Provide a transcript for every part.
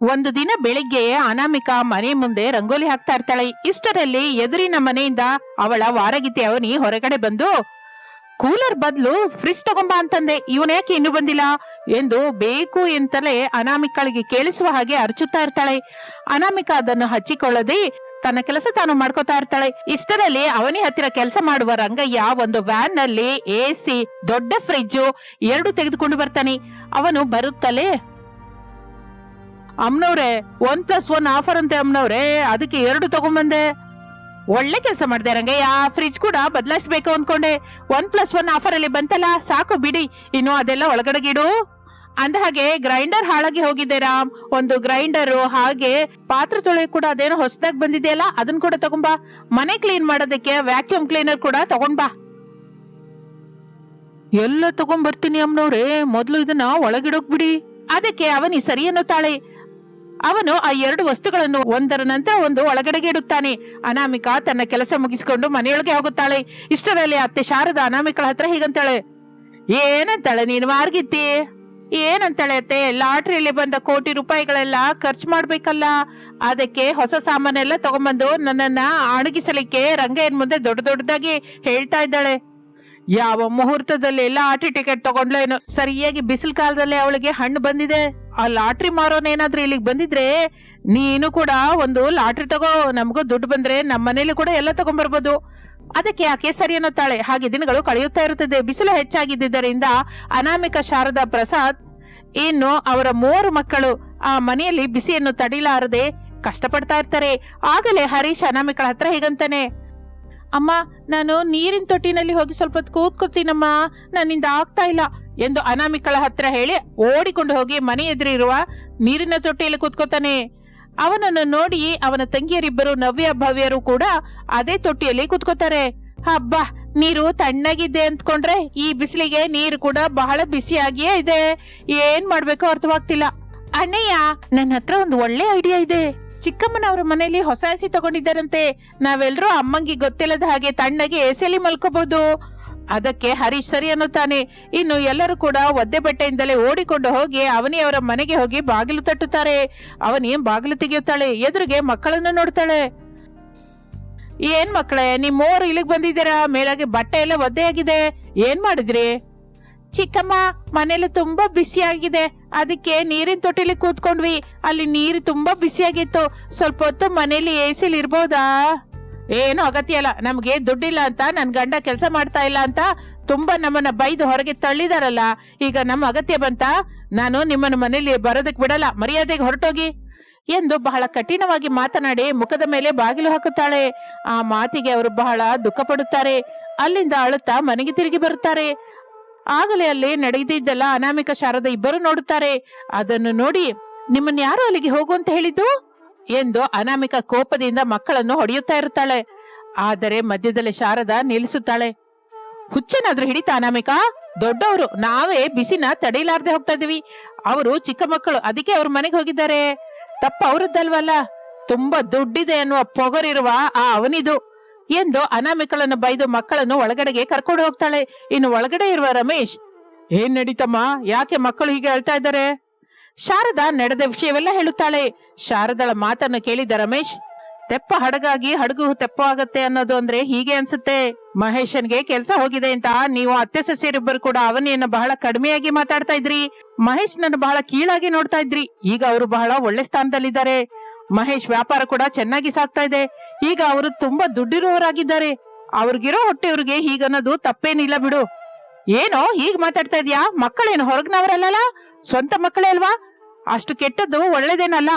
ಒಂದು ದಿನ ಬೆಳಿಗ್ಗೆ ಅನಾಮಿಕಾ ಮನೆ ಮುಂದೆ ರಂಗೋಲಿ ಹಾಕ್ತಾ ಇರ್ತಾಳೆ. ಇಷ್ಟರಲ್ಲಿ ಎದುರಿನ ಮನೆಯಿಂದ ಅವಳ ವಾರಗಿತಿ ಅವನಿ ಹೊರಗಡೆ ಬಂದು, ಕೂಲರ್ ಬದಲು ಫ್ರಿಜ್ ತಗೊಂಬ ಅಂತಂದೆ. ಇವನ್ ಯಾಕೆ ಇನ್ನು ಬಂದಿಲ್ಲ? ಎಂದು ಬೇಕು ಎಂತಲೇ ಅನಾಮಿಕಾಳಿಗೆ ಕೇಳಿಸುವ ಹಾಗೆ ಅರ್ಚುತ್ತಾ ಇರ್ತಾಳೆ. ಅನಾಮಿಕಾ ಅದನ್ನು ಹಚ್ಚಿಕೊಳ್ಳದೆ ತನ್ನ ಕೆಲಸ ತಾನು ಮಾಡ್ಕೋತಾ ಇರ್ತಾಳೆ. ಇಷ್ಟರಲ್ಲಿ ಅವನಿ ಹತ್ತಿರ ಕೆಲಸ ಮಾಡುವ ರಂಗಯ್ಯ ಒಂದು ವ್ಯಾನ್ನಲ್ಲಿ ಎಸಿ, ದೊಡ್ಡ ಫ್ರಿಡ್ಜ್ ಎರಡು ತೆಗೆದುಕೊಂಡು ಬರ್ತಾನೆ. ಅವನು ಬರುತ್ತಲೇ ಅಮ್ನವ್ರೆ ಒನ್ ಪ್ಲಸ್ ಒನ್ ಆಫರ್ ಅಂತೆ ಅಮ್ಮನವ್ರೆ ಅದಕ್ಕೆ ಎರಡು ತಗೊಂಬಂದೆ. ಒಳ್ಳೆ ಕೆಲಸ ಮಾಡಿದೆ ರಂಗಯ್ಯ ಫ್ರಿಜ್ ಕೂಡ ಬದಲಾಯಿಸ್ಬೇಕು ಅಂದ್ಕೊಂಡೆ ಒನ್ ಪ್ಲಸ್ ಒನ್ ಆಫರ್ ಅಲ್ಲಿ ಬಂತಲ್ಲ, ಸಾಕು ಬಿಡಿ, ಇನ್ನು ಅದೆಲ್ಲ ಒಳಗಡೆಗಿಡು. ಅಂದ ಹಾಗೆ ಗ್ರೈಂಡರ್ ಹಾಳಾಗಿ ಹೋಗಿದೆ ರಾಮ್. ಒಂದು ಗ್ರೈಂಡರ್ ಹಾಗೆ ಪಾತ್ರೆ ತೊಳೆಯೋ ಕೂಡ ಅದೇನೋ ಹೊಸದಾಗಿ ಬಂದಿದೆಯಲ್ಲ ಅದನ್ನ ಕೂಡ ತಗೊಂಬಾ. ಮನೆ ಕ್ಲೀನ್ ಮಾಡೋದಕ್ಕೆ ವ್ಯಾಕ್ಯೂಮ್ ಕ್ಲೀನರ್ ಕೂಡ ತಗೊಂಡ್ಬಾ. ಎಲ್ಲ ತಗೊಂಬರ್ತೀನಿ ಅಮ್ಮನವ್ರೆ ಮೊದಲು ಇದನ್ನ ಒಳಗಿಡೋಕ್ ಬಿಡಿ. ಅದಕ್ಕೆ ಅವನಿ ಸರಿ ಅನ್ನುತ್ತಾಳೆ. ಅವನು ಆ ಎರಡು ವಸ್ತುಗಳನ್ನು ಒಂದರ ನಂತರ ಒಂದು ಒಳಗಡೆಗೆ ಇಡುತ್ತಾನೆ. ಅನಾಮಿಕಾ ತನ್ನ ಕೆಲಸ ಮುಗಿಸಿಕೊಂಡು ಮನೆಯೊಳಗೆ ಹೋಗುತ್ತಾಳೆ. ಇಷ್ಟರಲ್ಲಿ ಅತ್ತೆ ಶಾರದ ಅನಾಮಿಕಳ ಹತ್ರ ಹೀಗಂತಾಳೆ, ಏನಂತಾಳೆ ನೀನು ಮಾರ್ಗಿತ್ತಿ ಏನಂತಾಳೆ ಅತ್ತೆ? ಲಾಟ್ರಿಯಲ್ಲಿ ಬಂದ ಕೋಟಿ ರೂಪಾಯಿಗಳೆಲ್ಲ ಖರ್ಚು ಮಾಡ್ಬೇಕಲ್ಲ. ಅದಕ್ಕೆ ಹೊಸ ಸಾಮಾನೆಲ್ಲ ತಗೊಂಬಂದು ನನ್ನನ್ನ ಅಣಗಿಸಲಿಕ್ಕೆ ರಂಗಯ್ಯನ ಮುಂದೆ ದೊಡ್ಡ ದೊಡ್ಡದಾಗಿ ಹೇಳ್ತಾ ಇದ್ದಾಳೆ. ಯಾವ ಮುಹೂರ್ತದಲ್ಲಿ ಲಾಟ್ರಿ ಟಿಕೆಟ್ ತಗೊಂಡ್ಲೇನು ಸರಿಯಾಗಿ ಬಿಸಿಲು ಕಾಲದಲ್ಲಿ ಅವಳಿಗೆ ಹಣ್ಣು ಬಂದಿದೆ. ಆ ಲಾಟ್ರಿ ಮಾರೋನೇನಾದ್ರೂ ಇಲ್ಲಿಗೆ ಬಂದಿದ್ರೆ ನೀನು ಕೂಡ ಒಂದು ಲಾಟ್ರಿ ತಗೋ, ನಮಗೂ ದುಡ್ಡು ಬಂದ್ರೆ ನಮ್ಮ ಮನೇಲಿ ಕೂಡ ಎಲ್ಲ ತಗೊಂಡ್ಬರ್ಬೋದು ಅದಕ್ಕೆ ಆಕೆ ಸರಿ ಅನ್ನುತ್ತಾಳೆ. ಹಾಗೆ ದಿನಗಳು ಕಳೆಯುತ್ತಾ ಇರುತ್ತದೆ. ಬಿಸಿಲು ಹೆಚ್ಚಾಗಿದ್ದರಿಂದ ಅನಾಮಿಕ ಶಾರದಾ ಪ್ರಸಾದ್ ಇನ್ನು ಅವರ ಮೂವರು ಮಕ್ಕಳು ಆ ಮನೆಯಲ್ಲಿ ಬಿಸಿಯನ್ನು ತಡಿಲಾರದೆ ಕಷ್ಟಪಡ್ತಾ ಇರ್ತಾರೆ. ಆಗಲೇ ಹರೀಶ್ ಅನಾಮಿಕಳ ಹತ್ರ ಹೀಗಂತಾನೆ, ಅಮ್ಮ, ನಾನು ನೀರಿನ ತೊಟ್ಟಿನಲ್ಲಿ ಹೋಗಿ ಸ್ವಲ್ಪ ಕೂತ್ಕೋತೀನಮ್ಮ ನನ್ನಿಂದ ಆಗ್ತಾ ಇಲ್ಲ. ಎಂದು ಅನಾಮಿಕಳ ಹತ್ರ ಹೇಳಿ ಓಡಿಕೊಂಡು ಹೋಗಿ ಮನೆ ಎದುರಿರುವ ನೀರಿನ ತೊಟ್ಟಿಯಲ್ಲಿ ಕೂತ್ಕೋತಾನೆ. ಅವನನ್ನು ನೋಡಿ ಅವನ ತಂಗಿಯರಿಬ್ಬರು ನವ್ಯ ಭವ್ಯರು ಕೂಡ ಅದೇ ತೊಟ್ಟಿಯಲ್ಲಿ ಕೂತ್ಕೋತಾರೆ. ಹಬ್ಬ, ನೀರು ತಣ್ಣಗಿದೆ ಅಂದ್ಕೊಂಡ್ರೆ ಈ ಬಿಸಿಲಿಗೆ ನೀರು ಕೂಡ ಬಹಳ ಬಿಸಿಯಾಗಿಯೇ ಇದೆ. ಏನ್ ಮಾಡ್ಬೇಕು ಅರ್ಥವಾಗ್ತಿಲ್ಲ. ಅಣ್ಣಯ್ಯ, ನನ್ನ ಹತ್ರ ಒಂದು ಒಳ್ಳೆ ಐಡಿಯಾ ಇದೆ. ಚಿಕ್ಕಮ್ಮನವರ ಮನೆಯಲ್ಲಿ ಹೊಸ ಎಸಿ ತಗೊಂಡಿದ್ದಾರಂತೆ. ನಾವೆಲ್ಲರೂ ಅಮ್ಮಂಗೆ ಗೊತ್ತಿಲ್ಲದ ಹಾಗೆ ತಣ್ಣಗೆ ಎಸಿಯಲ್ಲಿ ಮಲ್ಕೋಬಹುದು ಅದಕ್ಕೆ ಹರೀಶ್ ಸರಿ ಅನ್ನುತ್ತಾನೆ. ಇನ್ನು ಎಲ್ಲರೂ ಕೂಡ ಒದ್ದೆ ಬಟ್ಟೆಯಿಂದಲೇ ಓಡಿಕೊಂಡು ಹೋಗಿ ಅವನಿ ಅವರ ಮನೆಗೆ ಹೋಗಿ ಬಾಗಿಲು ತಟ್ಟುತ್ತಾರೆ. ಅವನಿ ಬಾಗಿಲು ತೆಗೆಯುತ್ತಾಳೆ? ಎದುರಿಗೆ ಮಕ್ಕಳನ್ನು ನೋಡ್ತಾಳೆ. ಏನ್ ಮಕ್ಕಳೇ ನಿಮ್ ಮೂವರು ಇಲ್ಲಿಗೆ ಬಂದಿದ್ದೀರಾ? ಮೇಲಾಗಿ ಬಟ್ಟೆ ಎಲ್ಲ ಒದ್ದೆಯಾಗಿದೆ. ಏನ್ ಮಾಡಿದ್ರಿ? ಚಿಕ್ಕಮ್ಮ ಮನೇಲಿ ತುಂಬಾ ಬಿಸಿಯಾಗಿದೆ ಅದಕ್ಕೆ ನೀರಿನ ತೊಟ್ಟಿಲಿ ಕೂತ್ಕೊಂಡ್ವಿ. ಅಲ್ಲಿ ನೀರು ತುಂಬಾ ಬಿಸಿಯಾಗಿತ್ತು ಸ್ವಲ್ಪ ಹೊತ್ತು ಮನೇಲಿ ಎಸಿಲಿ ಇರ್ಬೋದಾ? ಏನು ಅಗತ್ಯ ಅಲ್ಲ ನಮ್ಗೆ ದುಡ್ಡಿಲ್ಲ ಅಂತ ನನ್ನ ಗಂಡ ಕೆಲಸ ಮಾಡ್ತಾ ಇಲ್ಲ ಅಂತ ತುಂಬಾ ನಮ್ಮನ್ನ ಬೈದು ಹೊರಗೆ ತಳ್ಳಿದಾರಲ್ಲ. ಈಗ ನಮ್ಮ ಅಗತ್ಯ ಬಂತ, ನಾನು ನಿಮ್ಮನ್ನ ಮನೇಲಿ ಬರೋದಕ್ಕೆ ಬಿಡಲ್ಲ. ಮರ್ಯಾದೆಗೆ ಹೊರಟೋಗಿ. ಎಂದು ಬಹಳ ಕಠಿಣವಾಗಿ ಮಾತನಾಡಿ ಮುಖದ ಮೇಲೆ ಬಾಗಿಲು ಹಾಕುತ್ತಾಳೆ. ಆ ಮಾತಿಗೆ ಅವರು ಬಹಳ ದುಃಖ ಪಡುತ್ತಾರೆ. ಅಲ್ಲಿಂದ ಅಳುತ್ತಾ ಮನೆಗೆ ತಿರುಗಿ ಬರುತ್ತಾರೆ. ಆಗಲೇ ಅಲ್ಲಿ ನಡೆದಿದ್ದೆಲ್ಲ ಅನಾಮಿಕ ಶಾರದ ಇಬ್ಬರು ನೋಡುತ್ತಾರೆ. ಅದನ್ನು ನೋಡಿ ನಿಮ್ಮನ್ನ ಯಾರು ಅಲ್ಲಿಗೆ ಹೋಗು ಅಂತ ಹೇಳಿದ್ದು? ಎಂದು ಅನಾಮಿಕ ಕೋಪದಿಂದ ಮಕ್ಕಳನ್ನು ಹೊಡೆಯುತ್ತಾ ಇರುತ್ತಾಳೆ. ಆದರೆ ಮಧ್ಯದಲ್ಲಿ ಶಾರದ ನಿಲ್ಲಿಸುತ್ತಾಳೆ. ಹುಚ್ಚನಾದ್ರೂ ಹಿಡಿತ ಅನಾಮಿಕ? ದೊಡ್ಡವರು, ನಾವೇ ಬಿಸಿನ ತಡೆಯಲಾರ್ದೆ ಹೋಗ್ತಾ ಇದೀವಿ ಅವರು ಚಿಕ್ಕ ಮಕ್ಕಳು, ಅದಕ್ಕೆ ಅವ್ರ ಮನೆಗೆ ಹೋಗಿದ್ದಾರೆ. ತಪ್ಪ ಅವರದ್ದಲ್ವಲ್ಲ? ತುಂಬಾ ದುಡ್ಡಿದೆ ಅನ್ನುವ ಪೊಗರಿರುವ ಆ ಅವನಿದು ಎಂದು ಅನಾಮಿಕಳನ್ನು ಬೈದು ಮಕ್ಕಳನ್ನು ಒಳಗಡೆಗೆ ಕರ್ಕೊಂಡು ಹೋಗ್ತಾಳೆ. ಇನ್ನು ಒಳಗಡೆ ಇರುವ ರಮೇಶ್, ಏನ್ ನಡೀತಮ್ಮ? ಯಾಕೆ ಮಕ್ಕಳು ಹೀಗೆ ಹೇಳ್ತಾ ಇದ್ದಾರೆ? ಶಾರದಾ ನಡೆದ ವಿಷಯವೆಲ್ಲ ಹೇಳುತ್ತಾಳೆ. ಶಾರದಳ ಮಾತನ್ನು ಕೇಳಿದ ರಮೇಶ್, ತೆಪ್ಪ ಹಡಗಾಗಿ ಹಡಗು ತೆಪ್ಪ ಆಗತ್ತೆ ಅನ್ನೋದು ಅಂದ್ರೆ ಹೀಗೆ ಅನ್ಸುತ್ತೆ. ಮಹೇಶನ್ಗೆ ಕೆಲಸ ಹೋಗಿದೆ ಅಂತ ನೀವು ಅತ್ತೆ ಸಸ್ಯರಿಬ್ಬರು ಕೂಡ ಅವನಿಯನ್ನ ಬಹಳ ಕಡಿಮೆಯಾಗಿ ಮಾತಾಡ್ತಾ ಇದ್ರಿ. ಮಹೇಶ್ ನನ್ನ ಬಹಳ ಕೀಳಾಗಿ ನೋಡ್ತಾ ಇದ್ರಿ. ಈಗ ಅವರು ಬಹಳ ಒಳ್ಳೆ ಸ್ಥಾನದಲ್ಲಿದ್ದಾರೆ. ಮಹೇಶ್ ವ್ಯಾಪಾರ ಕೂಡ ಚೆನ್ನಾಗಿ ಸಾಗ್ತಾ ಇದೆ. ಈಗ ಅವರು ತುಂಬಾ ದುಡ್ಡಿರುವವರಾಗಿದ್ದಾರೆ. ಅವ್ರಿಗಿರೋ ಹೊಟ್ಟೆಯವ್ರಿಗೆ ಹೀಗನ್ನೋದು ತಪ್ಪೇನಿಲ್ಲ ಬಿಡು. ಏನೋ ಈಗ ಮಾತಾಡ್ತಾ ಇದ್ಯಾ? ಮಕ್ಕಳೇನು ಹೊರಗ್ನವರಲ್ಲ ಸ್ವಂತ ಮಕ್ಕಳೇ ಅಲ್ವಾ? ಅಷ್ಟು ಕೆಟ್ಟದ್ದು ಒಳ್ಳೇದೇನಲ್ಲ.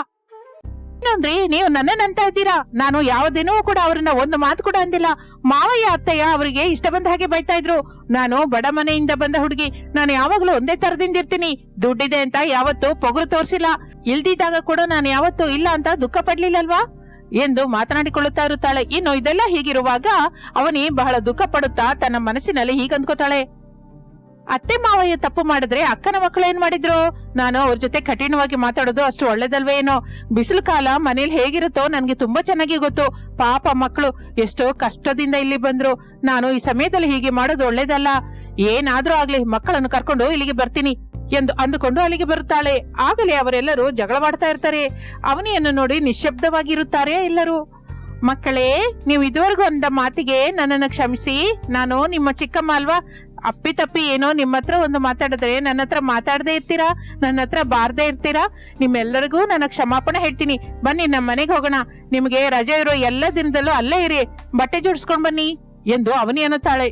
ಇನ್ನೊಂದ್ರಿ, ನೀವು ನನ್ನನ್ನಂತ ಇದ್ದೀರಾ? ನಾನು ಯಾವ ಕೂಡ ಅವ್ರನ್ನ ಒಂದು ಮಾತು ಕೂಡ ಅಂದಿಲ್ಲ. ಮಾವಯ್ಯ ಅತ್ತಯ್ಯ ಅವರಿಗೆ ಇಷ್ಟ ಬಂದ ಹಾಗೆ ಬೈತಾ ಇದ್ರು. ನಾನು ಬಡ ಮನೆಯಿಂದ ಬಂದ ಹುಡುಗಿ. ನಾನು ಯಾವಾಗ್ಲೂ ಒಂದೇ ತರದಿಂದ ಇರ್ತೀನಿ. ದುಡ್ಡಿದೆ ಅಂತ ಯಾವತ್ತು ಪೊಗರು ತೋರಿಸಿಲ್ಲ. ಇಲ್ದಿದ್ದಾಗ ಕೂಡ ನಾನು ಯಾವತ್ತು ಇಲ್ಲ ಅಂತ ದುಃಖ ಪಡ್ಲಿಲ್ಲಲ್ವಾ? ಎಂದು ಮಾತನಾಡಿಕೊಳ್ಳುತ್ತಾ ಇರುತ್ತಾಳೆ. ಇನ್ನು ಇದೆಲ್ಲ ಹೀಗಿರುವಾಗ ಅವನಿ ಬಹಳ ದುಃಖ ಪಡುತ್ತಾ ತನ್ನ ಮನಸ್ಸಿನಲ್ಲಿ ಹೀಗಂದ್ಕೋತಾಳೆ. ಅತ್ತೆ ಮಾವಯ್ಯ ತಪ್ಪು ಮಾಡಿದ್ರೆ ಅಕ್ಕನ ಮಕ್ಕಳು ಏನ್ ಮಾಡಿದ್ರು? ನಾನು ಅವ್ರ ಜೊತೆ ಕಠಿಣವಾಗಿ ಮಾತಾಡೋದು ಅಷ್ಟು ಒಳ್ಳೇದಲ್ವೇ ಏನೋ? ಬಿಸಿಲು ಕಾಲ ಮನೇಲಿ ಹೇಗಿರುತ್ತೋ ನನ್ಗೆ ತುಂಬಾ ಚೆನ್ನಾಗಿ ಗೊತ್ತು. ಪಾಪ ಮಕ್ಕಳು ಎಷ್ಟೋ ಕಷ್ಟದಿಂದ ಇಲ್ಲಿ ಬಂದ್ರು. ನಾನು ಈ ಸಮಯದಲ್ಲಿ ಹೀಗೆ ಮಾಡೋದು ಒಳ್ಳೇದಲ್ಲ. ಏನಾದ್ರೂ ಆಗ್ಲಿ ಮಕ್ಕಳನ್ನು ಕರ್ಕೊಂಡು ಇಲ್ಲಿಗೆ ಬರ್ತೀನಿ ಎಂದು ಅಂದುಕೊಂಡು ಅಲ್ಲಿಗೆ ಬರುತ್ತಾಳೆ. ಆಗಲೇ ಅವರೆಲ್ಲರೂ ಜಗಳವಾಡ್ತಾ ಇರ್ತಾರೆ. ಅವನಿಯನ್ನು ನೋಡಿ ನಿಶ್ಶಬ್ದವಾಗಿರುತ್ತಾರೆ ಎಲ್ಲರೂ? ಮಕ್ಕಳೇ, ನೀವು ಇದುವರೆಗೂ ಅಂದ ಮಾತಿಗೆ ನನ್ನನ್ನು ಕ್ಷಮಿಸಿ. ನಾನು ನಿಮ್ಮ ಚಿಕ್ಕಮ್ಮ ಅಲ್ವಾ? ಅಪ್ಪಿ ತಪ್ಪಿ ಏನೋ ನಿಮ್ಮ ಹತ್ರ ಒಂದು ಮಾತಾಡಿದ್ರೆ ನನ್ನ ಹತ್ರ ಮಾತಾಡದೇ ಇರ್ತೀರಾ? ನನ್ನ ಹತ್ರ ಬಾರ್ದೇ ಇರ್ತೀರಾ? ನಿಮ್ಮೆಲ್ಲರಿಗೂ ನನ್ನ ಕ್ಷಮಾಪಣೆ ಹೇಳ್ತೀನಿ. ಬನ್ನಿ, ನಮ್ಮ ಮನೆಗೆ ಹೋಗೋಣ. ನಿಮಗೆ ರಜೆ ಇರೋ ಎಲ್ಲ ದಿನದಲ್ಲೂ ಅಲ್ಲೇ ಇರಿ. ಬಟ್ಟೆ ಜೋಡಿಸ್ಕೊಂಡ್ ಬನ್ನಿ ಎಂದು ಅವನಿ ಅನ್ನುತ್ತಾಳೆ.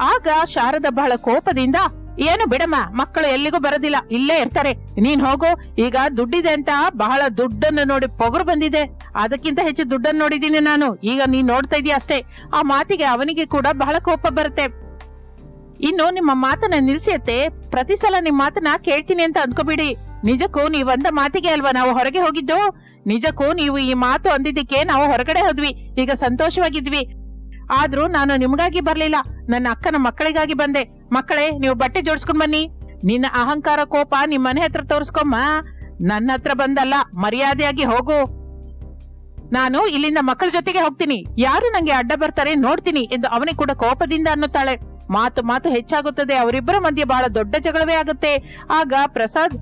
ಆಗ ಶಾರದ ಬಹಳ ಕೋಪದಿಂದ, ಏನು ಬಿಡಮ್ಮ, ಮಕ್ಕಳು ಎಲ್ಲಿಗೂ ಬರೋದಿಲ್ಲ, ಇಲ್ಲೇ ಇರ್ತಾರೆ. ನೀನ್ ಹೋಗು. ಈಗ ದುಡ್ಡಿದೆ ಅಂತ ಬಹಳ ದುಡ್ಡನ್ನು ನೋಡಿ ಪೊಗರು ಬಂದಿದೆ. ಅದಕ್ಕಿಂತ ಹೆಚ್ಚು ದುಡ್ಡನ್ನು ನೋಡಿದೀನಿ ನಾನು. ಈಗ ನೀನ್ ನೋಡ್ತಾ ಇದೀಯ ಅಷ್ಟೇ. ಆ ಮಾತಿಗೆ ಅವನಿಗೆ ಕೂಡ ಬಹಳ ಕೋಪ ಬರುತ್ತೆ. ಇನ್ನು ನಿಮ್ಮ ಮಾತನ್ನ ನಿಲ್ಸಿಯತ್ತೆ. ಪ್ರತಿ ಸಲ ನಿಮ್ ಮಾತನ್ನ ಕೇಳ್ತೀನಿ ಅಂತ ಅನ್ಕೋಬಿಡಿ. ನಿಜಕ್ಕೂ ನೀವ್ ಅಂದ ಮಾತಿಗೆ ಅಲ್ವಾ ನಾವು ಹೊರಗೆ ಹೋಗಿದ್ದು? ನಿಜಕ್ಕೂ ನೀವು ಈ ಮಾತು ಅಂದಿದ್ದಕ್ಕೆ ನಾವು ಹೊರಗಡೆ ಹೋದ್ವಿ. ಈಗ ಸಂತೋಷವಾಗಿದ್ವಿ. ಆದ್ರೂ ನಾನು ನಿಮ್ಗಾಗಿ ಬರ್ಲಿಲ್ಲ. ನನ್ನ ಅಕ್ಕನ ಮಕ್ಕಳಿಗಾಗಿ ಬಂದೆ. ಮಕ್ಕಳೇ, ನೀವು ಬಟ್ಟೆ ಜೋಡಿಸ್ಕೊಂಡ್ ಬನ್ನಿ. ನಿನ್ನ ಅಹಂಕಾರ, ಕೋಪ ನಿಮ್ ಮನೆ ಹತ್ರ ತೋರಿಸ್ಕೊಮ್ಮ. ನನ್ನ ಹತ್ರ ಬಂದಲ್ಲ, ಮರ್ಯಾದೆಯಾಗಿ ಹೋಗು. ನಾನು ಇಲ್ಲಿಂದ ಮಕ್ಕಳ ಜೊತೆಗೆ ಹೋಗ್ತೀನಿ. ಯಾರು ನಂಗೆ ಅಡ್ಡ ಬರ್ತಾರೆ ನೋಡ್ತೀನಿ ಎಂದು ಅವನಿಗೆ ಕೂಡ ಕೋಪದಿಂದ ಅನ್ನುತ್ತಾಳೆ. ಮಾತು ಮಾತು ಹೆಚ್ಚಾಗುತ್ತದೆ. ಅವರಿಬ್ಬರ ಮಧ್ಯೆ ಬಹಳ ದೊಡ್ಡ ಜಗಳವೇ ಆಗುತ್ತೆ. ಆಗ ಪ್ರಸಾದ್,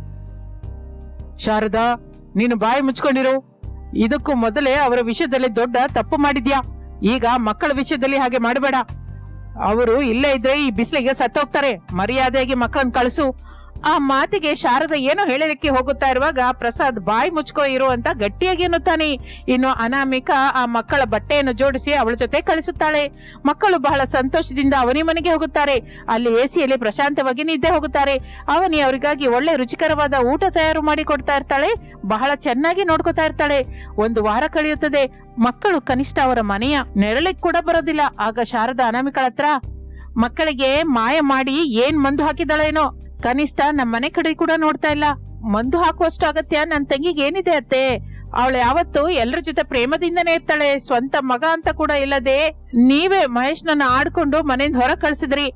ಶಾರದಾ, ನೀನು ಬಾಯಿ ಮುಚ್ಕೊಂಡಿರು. ಇದಕ್ಕೂ ಮೊದಲೇ ಅವರ ವಿಷಯದಲ್ಲಿ ದೊಡ್ಡ ತಪ್ಪು ಮಾಡಿದ್ಯಾ? ಈಗ ಮಕ್ಕಳ ವಿಷಯದಲ್ಲಿ ಹಾಗೆ ಮಾಡಬೇಡ. ಅವರು ಇಲ್ಲೇ ಇದ್ರೆ ಈ ಬಿಸಿಲಿಗೆ ಸತ್ತೋಗ್ತಾರೆ. ಮರ್ಯಾದೆಯಾಗಿ ಮಕ್ಕಳನ್ನ ಕಳಿಸು. ಆ ಮಾತಿಗೆ ಶಾರದ ಏನೋ ಹೇಳಲಿಕ್ಕೆ ಹೋಗುತ್ತಾ ಇರುವಾಗ ಪ್ರಸಾದ್ ಬಾಯಿ ಮುಚ್ಕೋ ಇರು ಅಂತ ಗಟ್ಟಿಯಾಗಿ ಎನ್ನುತ್ತಾನೆ. ಇನ್ನು ಅನಾಮಿಕಾ ಆ ಮಕ್ಕಳ ಬಟ್ಟೆಯನ್ನು ಜೋಡಿಸಿ ಅವಳ ಜೊತೆ ಕಳಿಸುತ್ತಾಳೆ. ಮಕ್ಕಳು ಬಹಳ ಸಂತೋಷದಿಂದ ಅವನಿ ಮನೆಗೆ ಹೋಗುತ್ತಾರೆ. ಅಲ್ಲಿ ಎಸಿಯಲ್ಲಿ ಪ್ರಶಾಂತವಾಗಿ ನಿದ್ದೆ ಹೋಗುತ್ತಾರೆ. ಅವನಿ ಅವರಿಗಾಗಿ ಒಳ್ಳೆ ರುಚಿಕರವಾದ ಊಟ ತಯಾರು ಮಾಡಿ ಕೊಡ್ತಾ ಇರ್ತಾಳೆ. ಬಹಳ ಚೆನ್ನಾಗಿ ನೋಡ್ಕೊತಾ ಇರ್ತಾಳೆ. ಒಂದು ವಾರ ಕಳೆಯುತ್ತದೆ. ಮಕ್ಕಳು ಕನಿಷ್ಠ ಅವರ ಮನೆಯ ನೆರಳಿಗೆ ಕೂಡ ಬರೋದಿಲ್ಲ. ಆಗ ಶಾರದ ಅನಾಮಿಕಳ ಹತ್ರ, ಮಕ್ಕಳಿಗೆ ಮಾಯ ಮಾಡಿ ಏನ್ ಮಂದು ಹಾಕಿದಳೇನೋ ಕನಿಷ್ಠ ನಮ್ಮನೆ ಕಡೆ ಕೂಡ ನೋಡ್ತಾ ಇಲ್ಲ. ಮಂದು ಹಾಕುವಷ್ಟು ಅಗತ್ಯ ನನ್ ತಂಗಿಗೆ ಏನಿದೆ ಅತ್ತೆ? ಅವಳು ಯಾವತ್ತು ಎಲ್ಲರ ಜೊತೆ ಪ್ರೇಮದಿಂದನೇ ಇರ್ತಾಳೆ. ಸ್ವಂತ ಮಗ ಅಂತ ಕೂಡ ಇಲ್ಲದೆ ನೀವೇ ಮಹೇಶ್ನನ್ನ ಆಡ್ಕೊಂಡು ಮನೆಯಿಂದ ಹೊರ ಕಳ್ಸಿದ್ರಿ.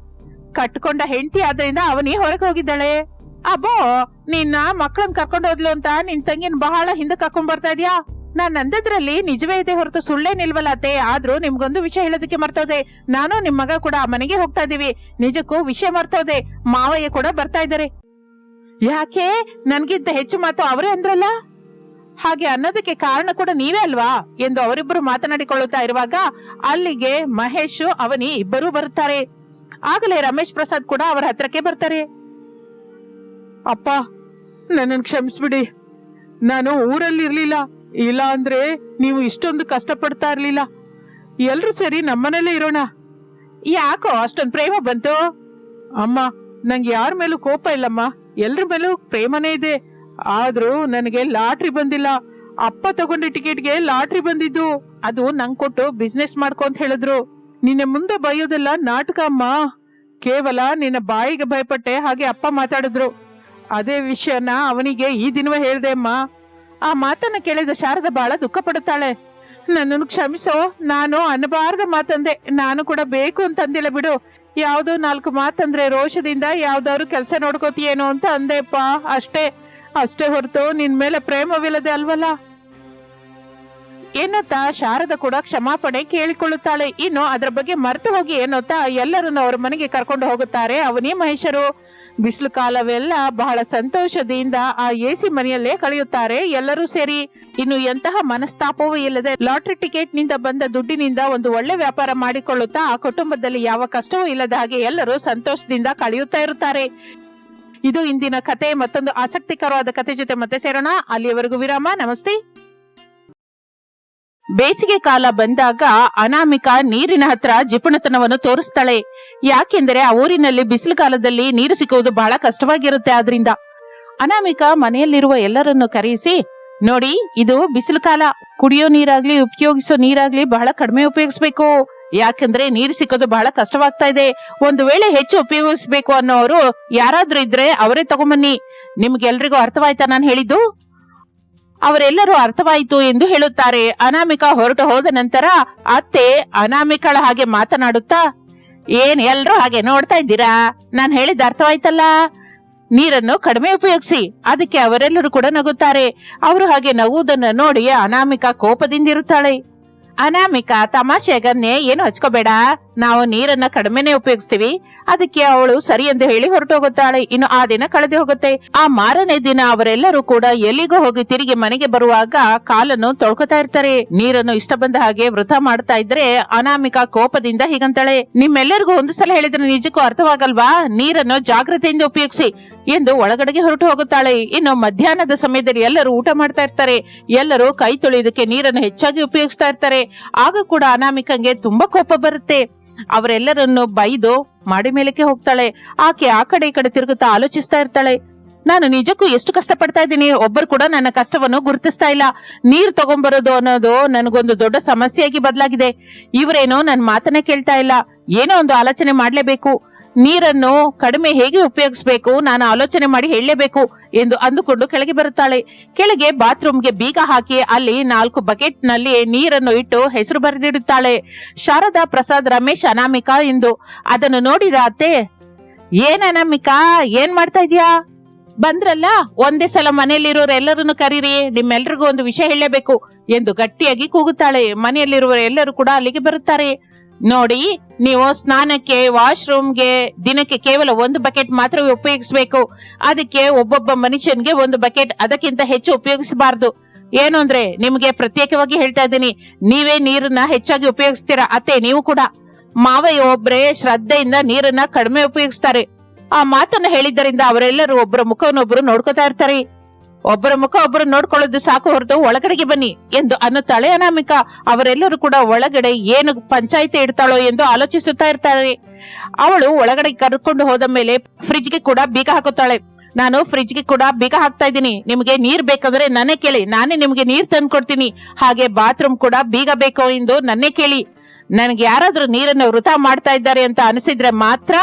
ಕಟ್ಕೊಂಡ ಹೆಂಡತಿ ಆದ್ರಿಂದ ಅವನೇ ಹೊರಗೆ ಹೋಗಿದ್ದಾಳೆ. ಅಬ್ಬೋ, ನಿನ್ನ ಮಕ್ಕಳನ್ನ ಕರ್ಕೊಂಡು ಹೋದ್ಲು ಅಂತ ನಿನ್ ತಂಗಿನ ಬಹಳ ಹಿಂದಕ್ಕೆ ಕರ್ಕೊಂಡ್ ಬರ್ತಾ ಇದ್ಯಾ? ನಾನ್ ಅಂದದ್ರಲ್ಲಿ ನಿಜವೇ ಇದೆ ಹೊರತು ಸುಳ್ಳೇ ನಿಲ್ವಲ್ಲ ಅತ್ತೆ. ಆದ್ರೂ ನಿಮ್ಗೊಂದು ವಿಷಯ ಹೇಳೋದಕ್ಕೆ ಮರ್ತೋದೆ. ನಾನು ನಿಮ್ ಮಗ ಕೂಡ ಆ ಮನೆಗೆ ಹೋಗ್ತಾ ಇದೀವಿ ನಿಜಕ್ಕೂ ವಿಷಯ ಮರ್ತೋದೆ. ಮಾವಯ್ಯ ಕೂಡ ಬರ್ತಾ ಇದ್ದಾರೆ. ಯಾಕೆ? ನನ್ಗಿಂತ ಹೆಚ್ಚು ಮಾತು ಅವರೇ ಅಂದ್ರಲ್ಲ? ಹಾಗೆ ಅನ್ನೋದಕ್ಕೆ ಕಾರಣ ಕೂಡ ನೀವೇ ಅಲ್ವಾ? ಎಂದು ಅವರಿಬ್ಬರು ಮಾತನಾಡಿಕೊಳ್ಳುತ್ತಾ ಇರುವಾಗ ಅಲ್ಲಿಗೆ ಮಹೇಶ್, ಅವನಿ ಇಬ್ಬರೂ ಬರುತ್ತಾರೆ. ಆಗಲೇ ರಮೇಶ್ ಪ್ರಸಾದ್ ಕೂಡ ಅವರ ಹತ್ರಕ್ಕೆ ಬರ್ತಾರೆ. ಅಪ್ಪ, ನನ್ನನ್ನು ಕ್ಷಮಿಸ್ಬಿಡಿ. ನಾನು ಊರಲ್ಲಿ ಇರ್ಲಿಲ್ಲ ಇಲ್ಲ ಅಂದ್ರೆ ನೀವು ಇಷ್ಟೊಂದು ಕಷ್ಟಪಡ್ತಾ ಇರ್ಲಿಲ್ಲ. ಎಲ್ಲರೂ ಸರಿ ನಮ್ಮನೇಲೇ ಇರೋಣ. ಯಾಕೋ ಅಷ್ಟೊಂದು ಪ್ರೇಮ ಬಂತು? ಅಮ್ಮ, ನಂಗೆ ಯಾರ ಮೇಲೂ ಕೋಪ ಇಲ್ಲಮ್ಮ. ಎಲ್ರ ಮೇಲೂ ಪ್ರೇಮನೇ ಇದೆ. ಆದ್ರೂ ನನಗೆ ಲಾಟ್ರಿ ಬಂದಿಲ್ಲ. ಅಪ್ಪ ತಗೊಂಡ ಟಿಕೆಟ್ಗೆ ಲಾಟ್ರಿ ಬಂದಿದ್ದು. ಅದು ನಂಗ್ ಕೊಟ್ಟು ಬಿಸ್ನೆಸ್ ಮಾಡ್ಕೊ ಅಂತ ಹೇಳಿದ್ರು. ನಿನ್ನ ಮುಂದೆ ಬೈಯೋದೆಲ್ಲ ನಾಟಕ ಅಮ್ಮ. ಕೇವಲ ನಿನ್ನ ಬಾಯಿಗೆ ಭಯಪಟ್ಟೆ ಹಾಗೆ ಅಪ್ಪ ಮಾತಾಡಿದ್ರು. ಅದೇ ವಿಷಯನ ಅವನಿಗೆ ಈ ದಿನವೇ ಹೇಳ್ದೆ ಅಮ್ಮ. ಆ ಮಾತನ್ನ ಕೇಳಿದ ಶಾರದ ಬಹಳ ದುಃಖ ಪಡುತ್ತಾಳೆ. ನನ್ನನ್ನು ಕ್ಷಮಿಸೋ, ನಾನು ಅನ್ನಬಾರದ ಮಾತಂದೆ, ನಾನು ಕೂಡ ಬೇಕು ಅಂತಂದಿಲ್ಲ ಬಿಡು. ಯಾವುದೋ ನಾಲ್ಕು ಮಾತಂದ್ರೆ ರೋಷದಿಂದ ಯಾವ್ದಾದ್ರು ಕೆಲಸ ನೋಡ್ಕೋತಿಯೇನೋ ಅಂತ ಅಂದೆಪ್ಪ ಅಷ್ಟೇ. ಅಷ್ಟೇ ಹೊರತು ನಿನ್ ಮೇಲೆ ಪ್ರೇಮವಿಲ್ಲದೆ ಅಲ್ವಲ್ಲ? ಎನ್ನುತ್ತಾ ಶಾರದ ಕೂಡ ಕ್ಷಮಾಪಣೆ ಕೇಳಿಕೊಳ್ಳುತ್ತಾಳೆ. ಇನ್ನು ಅದರ ಬಗ್ಗೆ ಮರೆತು ಹೋಗಿ ಎನ್ನುತ್ತಾ ಎಲ್ಲರನ್ನು ಅವರ ಮನೆಗೆ ಕರ್ಕೊಂಡು ಹೋಗುತ್ತಾರೆ. ಅವನೇ ಮಹೇಶರು. ಬಿಸಿಲು ಕಾಲವೆಲ್ಲ ಬಹಳ ಸಂತೋಷದಿಂದ ಆ ಎಸಿ ಮನೆಯಲ್ಲೇ ಕಳೆಯುತ್ತಾರೆ ಎಲ್ಲರೂ ಸೇರಿ. ಇನ್ನು ಎಂತಹ ಮನಸ್ತಾಪವೂ ಇಲ್ಲದೆ ಲಾಟ್ರಿ ಟಿಕೆಟ್ನಿಂದ ಬಂದ ದುಡ್ಡಿನಿಂದ ಒಂದು ಒಳ್ಳೆ ವ್ಯಾಪಾರ ಮಾಡಿಕೊಳ್ಳುತ್ತಾ ಆ ಕುಟುಂಬದಲ್ಲಿ ಯಾವ ಕಷ್ಟವೂ ಇಲ್ಲದ ಹಾಗೆ ಎಲ್ಲರೂ ಸಂತೋಷದಿಂದ ಕಳೆಯುತ್ತಾ ಇರುತ್ತಾರೆ. ಇದು ಇಂದಿನ ಕತೆ. ಮತ್ತೊಂದು ಆಸಕ್ತಿಕರವಾದ ಕತೆ ಜೊತೆ ಮತ್ತೆ ಸೇರೋಣ. ಅಲ್ಲಿಯವರೆಗೂ ವಿರಾಮ. ನಮಸ್ತೆ. ಬೇಸಿಗೆ ಕಾಲ ಬಂದಾಗ ಅನಾಮಿಕ ನೀರಿನ ಹತ್ರ ಜಿಪುಣತನವನ್ನು ತೋರಿಸ್ತಾಳೆ. ಯಾಕೆಂದರೆ ಆ ಊರಿನಲ್ಲಿ ಬಿಸಿಲು ಕಾಲದಲ್ಲಿ ನೀರು ಸಿಕ್ಕುವುದು ಬಹಳ ಕಷ್ಟವಾಗಿರುತ್ತೆ ಆದ್ರಿಂದ. ಅನಾಮಿಕ ಮನೆಯಲ್ಲಿರುವ ಎಲ್ಲರನ್ನು ಕರೆಯಿಸಿ, ನೋಡಿ, ಇದು ಬಿಸಿಲು ಕಾಲ ಕುಡಿಯೋ ನೀರಾಗ್ಲಿ, ಉಪಯೋಗಿಸೋ ನೀರಾಗ್ಲಿ ಬಹಳ ಕಡಿಮೆ ಉಪಯೋಗಿಸ್ಬೇಕು. ಯಾಕಂದ್ರೆ ನೀರು ಸಿಕ್ಕೋದು ಬಹಳ ಕಷ್ಟವಾಗ್ತಾ ಇದೆ. ಒಂದು ವೇಳೆ ಹೆಚ್ಚು ಉಪಯೋಗಿಸ್ಬೇಕು ಅನ್ನೋರು ಯಾರಾದ್ರೂ ಇದ್ರೆ ಅವರೇ ತಗೊಂಬನ್ನಿ. ನಿಮ್ಗೆಲ್ರಿಗೂ ಅರ್ಥವಾಯ್ತಾ ನಾನು ಹೇಳಿದ್ದು? ಅವರೆಲ್ಲರೂ ಅರ್ಥವಾಯಿತು ಎಂದು ಹೇಳುತ್ತಾರೆ. ಅನಾಮಿಕಾ ಹೊರಟು ಹೋದ ನಂತರ ಅತ್ತೆ ಅನಾಮಿಕಳ ಹಾಗೆ ಮಾತನಾಡುತ್ತಾ, ಏನ್ ಎಲ್ರೂ ಹಾಗೆ ನೋಡ್ತಾ ಇದ್ದೀರಾ? ನಾನು ಹೇಳಿದ ಅರ್ಥವಾಯ್ತಲ್ಲ? ನೀರನ್ನು ಕಡಿಮೆ ಉಪಯೋಗಿಸಿ. ಅದಕ್ಕೆ ಅವರೆಲ್ಲರೂ ಕೂಡ ನಗುತ್ತಾರೆ. ಅವರು ಹಾಗೆ ನಗುವುದನ್ನು ನೋಡಿ ಅನಾಮಿಕಾ ಕೋಪದಿಂದಿರುತ್ತಾಳೆ. ಅನಾಮಿಕಾ ತಮಾಷೆಗನ್ನೇ ಏನು ಹಚ್ಕೋಬೇಡ. ನಾವು ನೀರನ್ನ ಕಡಿಮೆನೆ ಉಪಯೋಗಿಸ್ತೀವಿ. ಅದಕ್ಕೆ ಅವಳು ಸರಿ ಎಂದು ಹೇಳಿ ಹೊರಟೋಗುತ್ತಾಳೆ. ಇನ್ನು ಆ ದಿನ ಕಳೆದು ಹೋಗುತ್ತೆ. ಆ ಮಾರನೇ ದಿನ ಅವರೆಲ್ಲರೂ ಕೂಡ ಎಲ್ಲಿಗೂ ಹೋಗಿ ತಿರುಗಿ ಮನೆಗೆ ಬರುವಾಗ ಕಾಲನ್ನು ತೊಳ್ಕೊತಾ ಇರ್ತಾರೆ. ನೀರನ್ನು ಇಷ್ಟ ಬಂದ ಹಾಗೆ ವೃತ ಮಾಡ್ತಾ ಇದ್ರೆ ಅನಾಮಿಕಾ ಕೋಪದಿಂದ ಹೀಗಂತಾಳೆ. ನಿಮ್ಮೆಲ್ಲರಿಗೂ ಒಂದು ಸಲ ಹೇಳಿದ್ರೆ ನಿಜಕ್ಕೂ ಅರ್ಥವಾಗಲ್ವಾ? ನೀರನ್ನು ಜಾಗ್ರತೆಯಿಂದ ಉಪಯೋಗಿಸಿ. ಎಂದು ಒಳಗಡೆಗೆ ಹೊರಟು ಹೋಗುತ್ತಾಳೆ. ಇನ್ನು ಮಧ್ಯಾಹ್ನದ ಸಮಯದಲ್ಲಿ ಎಲ್ಲರೂ ಊಟ ಮಾಡ್ತಾ ಇರ್ತಾರೆ. ಎಲ್ಲರೂ ಕೈ ತೊಳೆಯೋದಕ್ಕೆ ನೀರನ್ನು ಹೆಚ್ಚಾಗಿ ಉಪಯೋಗಿಸ್ತಾ ಇರ್ತಾರೆ. ಆಗ ಕೂಡ ಅನಾಮಿಕಂಗೆ ತುಂಬಾ ಕೋಪ ಬರುತ್ತೆ. ಅವರೆಲ್ಲರನ್ನು ಬೈದು ಮಾಡಿ ಮೇಲಕ್ಕೆ ಹೋಗ್ತಾಳೆ. ಆಕೆ ಆ ಕಡೆ ಈ ಕಡೆ ತಿರುಗುತ್ತಾ ಆಲೋಚಿಸ್ತಾ ಇರ್ತಾಳೆ. ನಾನು ನಿಜಕ್ಕೂ ಎಷ್ಟು ಕಷ್ಟ ಪಡ್ತಾ ಇದ್ದೀನಿ. ಒಬ್ಬರು ಕೂಡ ನನ್ನ ಕಷ್ಟವನ್ನು ಗುರುತಿಸ್ತಾ ಇಲ್ಲ. ನೀರು ತಗೊಂಬರೋದು ಅನ್ನೋದು ನನಗೊಂದು ದೊಡ್ಡ ಸಮಸ್ಯೆಯಾಗಿ ಬದಲಾಗಿದೆ. ಇವರೇನೋ ನನ್ನ ಮಾತನ್ನೇ ಕೇಳ್ತಾ ಇಲ್ಲ. ಏನೋ ಒಂದು ಆಲೋಚನೆ ಮಾಡ್ಲೇಬೇಕು. ನೀರನ್ನು ಕಡಿಮೆ ಹೇಗೆ ಉಪಯೋಗಿಸಬೇಕು? ನಾನು ಆಲೋಚನೆ ಮಾಡಿ ಹೇಳಲೇಬೇಕು ಎಂದು ಅಂದುಕೊಂಡು ಕೆಳಗೆ ಬರುತ್ತಾಳೆ. ಕೆಳಗೆ ಬಾತ್ರೂಮ್ಗೆ ಬೀಗ ಹಾಕಿ ಅಲ್ಲಿ ನಾಲ್ಕು ಬಕೆಟ್ನಲ್ಲಿ ನೀರನ್ನು ಇಟ್ಟು ಹೆಸರು ಬರೆದಿಡುತ್ತಾಳೆ. ಶಾರದಾ ಪ್ರಸಾದ್, ರಮೇಶ್, ಅನಾಮಿಕಾ ಎಂದು ಅದನ್ನು ನೋಡಿದ ಅತ್ತೆ, ಏನ್ ಅನಾಮಿಕಾ, ಏನ್ ಮಾಡ್ತಾ ಇದೀಯಾ ಬಂದ್ರಲ್ಲ, ಒಂದೇ ಸಲ ಮನೆಯಲ್ಲಿರೋರು ಎಲ್ಲರನ್ನು ಕರೀರಿ. ನಿಮ್ಮೆಲ್ರಿಗೂ ಒಂದು ವಿಷಯ ಹೇಳಲೇಬೇಕು ಎಂದು ಗಟ್ಟಿಯಾಗಿ ಕೂಗುತ್ತಾಳೆ. ಮನೆಯಲ್ಲಿರುವ ಎಲ್ಲರೂ ಕೂಡ ಅಲ್ಲಿಗೆ ಬರುತ್ತಾರೆ. ನೋಡಿ, ನೀವು ಸ್ನಾನಕ್ಕೆ, ವಾಶ್ರೂಮ್ಗೆ, ದಿನಕ್ಕೆ ಕೇವಲ ಒಂದು ಬಕೆಟ್ ಮಾತ್ರ ಉಪಯೋಗಿಸಬೇಕು. ಅದಕ್ಕೆ ಒಬ್ಬೊಬ್ಬ ಮನುಷ್ಯನ್ಗೆ ಒಂದು ಬಕೆಟ್ ಅದಕ್ಕಿಂತ ಹೆಚ್ಚು ಉಪಯೋಗಿಸಬಾರ್ದು. ಏನು ಅಂದ್ರೆ, ನಿಮ್ಗೆ ಪ್ರತ್ಯೇಕವಾಗಿ ಹೇಳ್ತಾ ಇದ್ದೀನಿ, ನೀವೇ ನೀರನ್ನ ಹೆಚ್ಚಾಗಿ ಉಪಯೋಗಿಸ್ತೀರಾ? ಅತ್ತೆ, ನೀವು ಕೂಡ. ಮಾವಯ್ಯ ಒಬ್ರೇ ಶ್ರದ್ಧೆಯಿಂದ ನೀರನ್ನ ಕಡಿಮೆ ಉಪಯೋಗಿಸ್ತಾರೆ. ಆ ಮಾತನ್ನ ಹೇಳಿದ್ದರಿಂದ ಅವರೆಲ್ಲರೂ ಒಬ್ಬರ ಮುಖವನ್ನೊಬ್ರು ನೋಡ್ಕೋತಾ ಇರ್ತಾರೆ. ಒಬ್ಬರ ಮುಖ ಒಬ್ಬರು ನೋಡ್ಕೊಳ್ಳೋದು ಸಾಕು ಹೊರತು ಒಳಗಡೆಗೆ ಬನ್ನಿ ಎಂದು ಅನ್ನುತ್ತಾಳೆ ಅನಾಮಿಕ. ಅವರೆಲ್ಲರೂ ಕೂಡ ಒಳಗಡೆ ಏನು ಪಂಚಾಯಿತಿ ಇಡ್ತಾಳೋ ಎಂದು ಆಲೋಚಿಸುತ್ತಾ ಇರ್ತಾಳೆ ಅವಳು ಒಳಗಡೆ ಕರ್ಕೊಂಡು ಹೋದ ಮೇಲೆ ಫ್ರಿಜ್ಗೆ ಕೂಡ ಬೀಗ ಹಾಕುತ್ತಾಳೆ. ನಾನು ಫ್ರಿಜ್ಗೆ ಕೂಡ ಬೀಗ ಹಾಕ್ತಾ ಇದ್ದೀನಿ. ನಿಮಗೆ ನೀರ್ ಬೇಕಂದ್ರೆ ನನ್ನೇ ಕೇಳಿ. ನಾನೇ ನಿಮಗೆ ನೀರ್ ತಂದು ಕೊಡ್ತೀನಿ ಹಾಗೆ ಬಾತ್ರೂಮ್ ಕೂಡ ಬೀಗ ಬೇಕು ಎಂದು ನನ್ನೇ ಕೇಳಿ. ನನಗೆ ಯಾರಾದ್ರೂ ನೀರನ್ನು ವೃತ ಮಾಡ್ತಾ ಇದ್ದಾರೆ ಅಂತ ಅನಿಸಿದ್ರೆ ಮಾತ್ರ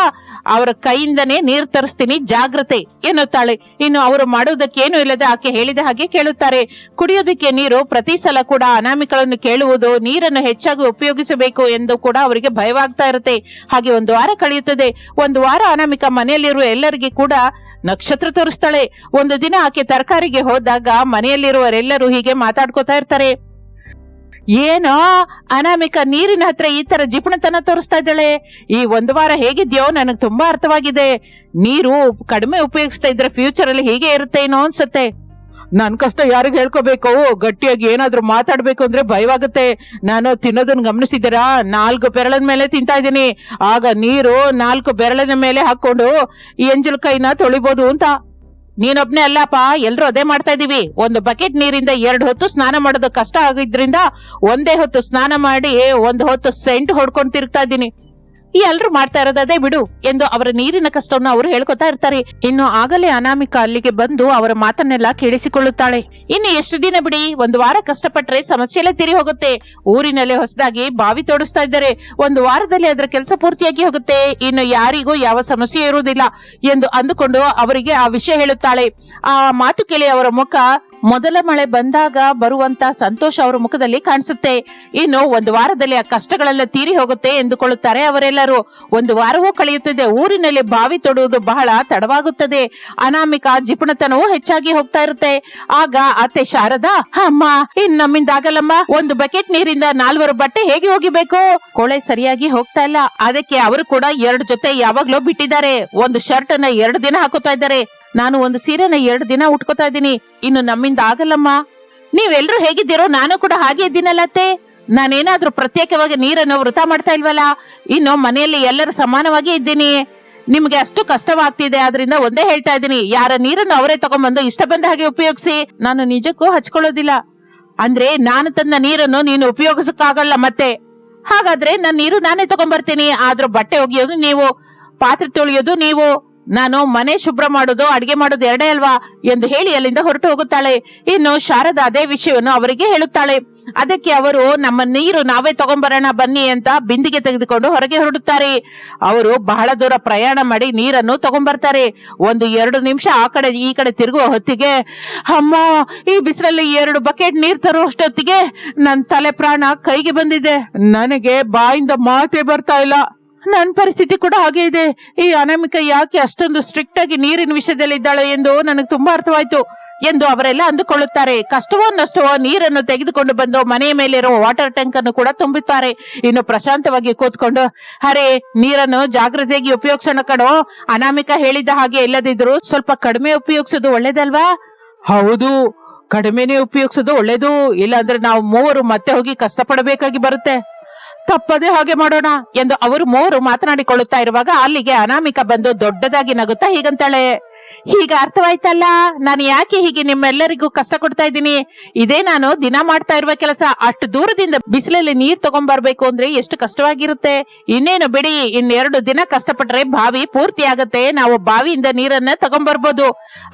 ಅವರ ಕೈಯಿಂದನೇ ನೀರ್ ತರಿಸ್ತೀನಿ, ಜಾಗ್ರತೆ ಎನ್ನುತ್ತಾಳೆ. ಇನ್ನು ಅವರು ಮಾಡುವುದಕ್ಕೆ ಏನು ಇಲ್ಲದೆ ಆಕೆ ಹೇಳಿದ ಹಾಗೆ ಕೇಳುತ್ತಾರೆ. ಕುಡಿಯೋದಕ್ಕೆ ನೀರು ಪ್ರತಿ ಸಲ ಕೂಡ ಅನಾಮಿಕಗಳನ್ನು ಕೇಳುವುದು ನೀರನ್ನು ಹೆಚ್ಚಾಗಿ ಉಪಯೋಗಿಸಬೇಕು ಎಂದು ಕೂಡ ಅವರಿಗೆ ಭಯವಾಗ್ತಾ ಇರುತ್ತೆ. ಹಾಗೆ ಒಂದು ವಾರ ಕಳೆಯುತ್ತದೆ. ಒಂದು ವಾರ ಅನಾಮಿಕ ಮನೆಯಲ್ಲಿರುವ ಎಲ್ಲರಿಗೆ ಕೂಡ ನಕ್ಷತ್ರ ತೋರಿಸ್ತಾಳೆ. ಒಂದು ದಿನ ಆಕೆ ತರಕಾರಿಗೆ ಹೋದಾಗ ಮನೆಯಲ್ಲಿರುವರೆಲ್ಲರೂ ಹೀಗೆ ಮಾತಾಡ್ಕೋತಾ ಇರ್ತಾರೆ. ಏನೋ ಅನಾಮಿಕ ನೀರಿನ ಹತ್ರ ಈ ತರ ಜಿಪುಣತನ ತೋರಿಸ್ತಾ ಇದ್ದಾಳೆ. ಈ ಒಂದು ವಾರ ಹೇಗಿದ್ಯೋ ನನಗೆ ತುಂಬಾ ಅರ್ಥವಾಗಿದೆ. ನೀರು ಕಡಿಮೆ ಉಪಯೋಗಿಸ್ತಾ ಇದ್ರೆ ಫ್ಯೂಚರ್ ಅಲ್ಲಿ ಹೇಗೆ ಇರುತ್ತೆ ಏನೋ ಅನ್ಸುತ್ತೆ. ನನ್ ಕಷ್ಟ ಯಾರಿಗೆ ಹೇಳ್ಕೋಬೇಕು? ಗಟ್ಟಿಯಾಗಿ ಏನಾದ್ರೂ ಮಾತಾಡ್ಬೇಕು ಅಂದ್ರೆ ಭಯವಾಗುತ್ತೆ. ನಾನು ತಿನ್ನೋದನ್ನ ಗಮನಿಸಿದ್ದೀರಾ? ನಾಲ್ಕು ಬೆರಳದ ಮೇಲೆ ತಿಂತಾ ಇದ್ದೀನಿ. ಆಗ ನೀರು ನಾಲ್ಕು ಬೆರಳಿನ ಮೇಲೆ ಹಾಕೊಂಡು ಎಂಜಲ್ ಕೈನ ತೊಳಿಬೋದು ಅಂತ. ನೀನೊಬ್ನೇ ಅಲ್ಲಪ್ಪ, ಎಲ್ರು ಅದೇ ಮಾಡ್ತಾ ಇದೀವಿ. ಒಂದು ಬಕೆಟ್ ನೀರಿಂದ ಎರಡು ಹೊತ್ತು ಸ್ನಾನ ಮಾಡೋದು ಕಷ್ಟ ಆಗಿದ್ರಿಂದ ಒಂದೇ ಹೊತ್ತು ಸ್ನಾನ ಮಾಡಿ, ಒಂದು ಹೊತ್ತು ಸೆಂಟ್ ಹೊಡ್ಕೊಂಡು ತಿರುಗ್ತಾ ಇದ್ದೀನಿ. ಈ ಎಲ್ರು ಮಾಡ್ತಾ ಇರೋದೇ ಬಿಡು ಎಂದು ಅವರ ನೀರಿನ ಕಷ್ಟವನ್ನು ಅವರು ಹೇಳ್ಕೊತಾ ಇರ್ತಾರೆ. ಇನ್ನು ಆಗಲೇ ಅನಾಮಿಕ ಅಲ್ಲಿಗೆ ಬಂದು ಅವರ ಮಾತನ್ನೆಲ್ಲ ಕೇಳಿಸಿಕೊಳ್ಳುತ್ತಾಳೆ. ಇನ್ನು ಎಷ್ಟು ದಿನ ಬಿಡಿ? ಒಂದು ವಾರ ಕಷ್ಟಪಟ್ಟರೆ ಸಮಸ್ಯೆ ಎಲ್ಲ ತಿರಿ ಹೋಗುತ್ತೆ. ಊರಿನಲ್ಲೇ ಹೊಸದಾಗಿ ಬಾವಿ ತೋಡಿಸ್ತಾ ಇದ್ದಾರೆ. ಒಂದು ವಾರದಲ್ಲಿ ಅದರ ಕೆಲಸ ಪೂರ್ತಿಯಾಗಿ ಹೋಗುತ್ತೆ. ಇನ್ನು ಯಾರಿಗೂ ಯಾವ ಸಮಸ್ಯೆ ಇರುವುದಿಲ್ಲ ಎಂದು ಅಂದುಕೊಂಡು ಅವರಿಗೆ ಆ ವಿಷಯ ಹೇಳುತ್ತಾಳೆ. ಆ ಮಾತು ಕೇಳಿ ಅವರ ಮುಖ ಮೊದಲ ಮಳೆ ಬಂದಾಗ ಬರುವಂತ ಸಂತೋಷ ಅವರ ಮುಖದಲ್ಲಿ ಕಾಣಿಸುತ್ತೆ. ಇನ್ನು ಒಂದು ವಾರದಲ್ಲಿ ಆ ಕಷ್ಟಗಳೆಲ್ಲ ತೀರಿ ಹೋಗುತ್ತೆ ಎಂದುಕೊಳ್ಳುತ್ತಾರೆ ಅವರೆಲ್ಲರೂ. ಒಂದು ವಾರವೂ ಕಳೆಯುತ್ತದೆ. ಊರಿನಲ್ಲಿ ಬಾವಿ ತೊಡುವುದು ಬಹಳ ತಡವಾಗುತ್ತದೆ. ಅನಾಮಿಕ ಜಿಪುಣತನವೂ ಹೆಚ್ಚಾಗಿ ಹೋಗ್ತಾ ಇರುತ್ತೆ. ಆಗ ಅತ್ತೆ ಶಾರದಾ, ಅಮ್ಮ ಇನ್ ನಮ್ಮಿಂದ ಆಗಲ್ಲಮ್ಮ ಒಂದು ಬಕೆಟ್ ನೀರಿಂದ ನಾಲ್ವರು ಬಟ್ಟೆ ಹೇಗೆ ಹೋಗಿಬೇಕು ಕೊಳೆ ಸರಿಯಾಗಿ ಹೋಗ್ತಾ ಇಲ್ಲ. ಅದಕ್ಕೆ ಅವರು ಕೂಡ ಎರಡು ಜೊತೆ ಯಾವಾಗ್ಲೂ ಬಿಟ್ಟಿದ್ದಾರೆ. ಒಂದು ಶರ್ಟ್ ಅನ್ನ ಎರಡು ದಿನ ಹಾಕುತ್ತಾ ಇದ್ದಾರೆ. ನಾನು ಒಂದು ಸೀರೆನ ಎರಡು ದಿನ ಉಟ್ಕೋತಾ ಇದ್ದೀನಿ. ಇನ್ನು ನಮ್ಮಿಂದ ಆಗಲ್ಲಮ್ಮ. ನೀವೆಲ್ರೂ ಹೇಗಿದ್ದೀರೋ ನಾನು ಕೂಡ ಹಾಗೆ ಇದ್ದೀನಲ್ಲತ್ತೆ ನಾನೇನಾದ್ರೂ ಪ್ರತ್ಯೇಕವಾಗಿ ನೀರನ್ನು ವೃತ ಮಾಡ್ತಾ ಇಲ್ವಲ್ಲ? ಇನ್ನು ಮನೆಯಲ್ಲಿ ಎಲ್ಲರೂ ಸಮಾನವಾಗಿ ಇದ್ದೀನಿ. ನಿಮ್ಗೆ ಅಷ್ಟು ಕಷ್ಟವಾಗ್ತಿದೆ, ಆದ್ರಿಂದ ಒಂದೇ ಹೇಳ್ತಾ ಇದ್ದೀನಿ. ಯಾರ ನೀರನ್ನು ಅವರೇ ತಗೊಂಡ್ಬಂದು ಇಷ್ಟ ಬಂದ ಹಾಗೆ ಉಪಯೋಗಿಸಿ. ನಾನು ನಿಜಕ್ಕೂ ಹಚ್ಕೊಳ್ಳೋದಿಲ್ಲ. ಅಂದ್ರೆ ನಾನು ತಂದ ನೀರನ್ನು ನೀನು ಉಪಯೋಗಿಸಕ್ಕಾಗಲ್ಲ ಮತ್ತೆ. ಹಾಗಾದ್ರೆ ನನ್ನ ನೀರು ನಾನೇ ತಗೊಂಡ್ಬರ್ತೀನಿ. ಆದ್ರೂ ಬಟ್ಟೆ ಒಗೆಯೋದು ನೀವು, ಪಾತ್ರೆ ತೊಳೆಯೋದು ನೀವು. ನಾನು ಮನೆ ಶುಭ್ರ ಮಾಡೋದು, ಅಡಿಗೆ ಮಾಡೋದು ಎರಡೇ ಅಲ್ವಾ ಎಂದು ಹೇಳಿ ಅಲ್ಲಿಂದ ಹೊರಟು ಹೋಗುತ್ತಾಳೆ. ಇನ್ನು ಶಾರದಾ ಅದೇ ವಿಷಯವನ್ನು ಅವರಿಗೆ ಹೇಳುತ್ತಾಳೆ. ಅದಕ್ಕೆ ಅವರು, ನಮ್ಮ ನೀರು ನಾವೇ ತಗೊಂಬರೋಣ, ಬನ್ನಿ ಅಂತ ಬಿಂದಿಗೆ ತೆಗೆದುಕೊಂಡು ಹೊರಗೆ ಹೊರಡುತ್ತಾರೆ. ಅವರು ಬಹಳ ದೂರ ಪ್ರಯಾಣ ಮಾಡಿ ನೀರನ್ನು ತಗೊಂಬರ್ತಾರೆ. ಒಂದು ಎರಡು ನಿಮಿಷ ಆ ಕಡೆ, ಈ ಕಡೆ ತಿರುಗುವ ಹೊತ್ತಿಗೆ, ಅಮ್ಮ, ಈ ಬಿಸಿಲಲ್ಲಿ ಎರಡು ಬಕೆಟ್ ನೀರು ತರುವಷ್ಟೊತ್ತಿಗೆ ನನ್ನ ನನ್ ತಲೆ ಪ್ರಾಣ ಕೈಗೆ ಬಂದಿದೆ. ನನಗೆ ಬಾಯಿಂದ ಮಾತೇ ಬರ್ತಾ ಇಲ್ಲ. ನನ್ನ ಪರಿಸ್ಥಿತಿ ಕೂಡ ಹಾಗೆ ಇದೆ. ಈ ಅನಾಮಿಕ ಯಾಕೆ ಅಷ್ಟೊಂದು ಸ್ಟ್ರಿಕ್ಟ್ ಆಗಿ ನೀರಿನ ವಿಷಯದಲ್ಲಿ ಇದ್ದಾಳೆ ಎಂದು ನನಗೆ ತುಂಬಾ ಅರ್ಥವಾಯ್ತು ಎಂದು ಅವರೆಲ್ಲ ಅಂದುಕೊಳ್ಳುತ್ತಾರೆ. ಕಷ್ಟವೋ ನಷ್ಟವೋ ನೀರನ್ನು ತೆಗೆದುಕೊಂಡು ಬಂದು ಮನೆಯ ಮೇಲಿರುವ ವಾಟರ್ ಟ್ಯಾಂಕ್ ಅನ್ನು ಕೂಡ ತುಂಬುತ್ತಾರೆ. ಇನ್ನು ಪ್ರಶಾಂತವಾಗಿ ಕೂತ್ಕೊಂಡು, ಅರೆ, ನೀರನ್ನು ಜಾಗ್ರತೆಯಾಗಿ ಉಪಯೋಗಿಸೋಣ ಕಣೋ. ಅನಾಮಿಕ ಹೇಳಿದ ಹಾಗೆ ಇಲ್ಲದಿದ್ರು ಸ್ವಲ್ಪ ಕಡಿಮೆ ಉಪಯೋಗಿಸೋದು ಒಳ್ಳೇದಲ್ವಾ? ಹೌದು, ಕಡಿಮೆನೇ ಉಪಯೋಗಿಸೋದು ಒಳ್ಳೇದು. ಇಲ್ಲಾಂದ್ರೆ ನಾವು ಮೂವರು ಮತ್ತೆ ಹೋಗಿ ಕಷ್ಟಪಡಬೇಕಾಗಿ ಬರುತ್ತೆ. ತಪ್ಪದೆ ಹಾಗೆ ಮಾಡೋಣ ಎಂದು ಅವರು ಮೂವರು ಮಾತನಾಡಿಕೊಳ್ಳುತ್ತಾ ಇರುವಾಗ ಅಲ್ಲಿಗೆ ಅನಾಮಿಕ ಬಂದು ದೊಡ್ಡದಾಗಿ ನಗುತ್ತಾ ಹೀಗಂತಾಳೆ. ಈಗ ಅರ್ಥವಾಯ್ತಲ್ಲ? ನಾನು ಯಾಕೆ ಹೀಗೆ ನಿಮ್ಮೆಲ್ಲರಿಗೂ ಕಷ್ಟ ಕೊಡ್ತಾ ಇದ್ದೀನಿ? ಇದೇ ನಾನು ದಿನ ಮಾಡ್ತಾ ಇರುವ ಕೆಲಸ. ಅಷ್ಟು ದೂರದಿಂದ ಬಿಸಿಲಲ್ಲಿ ನೀರ್ ತಗೊಂಡ್ಬರ್ಬೇಕು ಅಂದ್ರೆ ಎಷ್ಟು ಕಷ್ಟವಾಗಿರುತ್ತೆ. ಇನ್ನೇನು ಬಿಡಿ, ಇನ್ನೆರಡು ದಿನ ಕಷ್ಟಪಟ್ರೆ ಬಾವಿ ಪೂರ್ತಿ ಆಗತ್ತೆ. ನಾವು ಬಾವಿಯಿಂದ ನೀರನ್ನ ತಗೊಂಡ್ಬರ್ಬೋದು